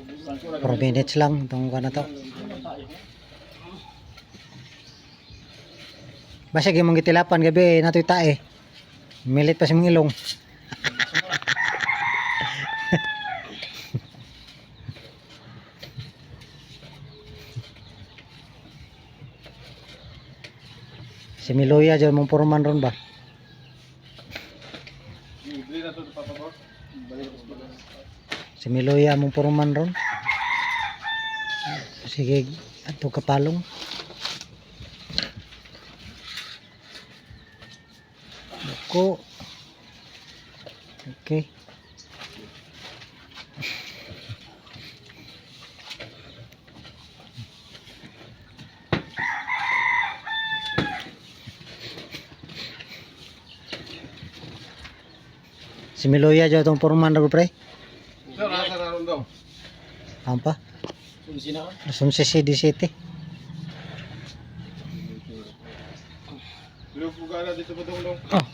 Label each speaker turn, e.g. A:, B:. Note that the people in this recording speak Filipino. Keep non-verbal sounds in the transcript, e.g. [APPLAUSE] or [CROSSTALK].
A: 4 minutes lang itong kuha na to. Basta gimong gitilapan gabi natoy tae. Milit pa si mong ilong. [LAUGHS] si Miloya dyan mong purman ron ba? Si Miloya mong purman ron. Sige, ato kapalong. Ako. Okay. Si Miloya itong purman ron pre.
B: Sir, nasa naroon daw.
A: Ampa.
B: Sulisina ka?
A: Lasong si CD City.
B: Lupo ka na dito pa daw.
A: Oh.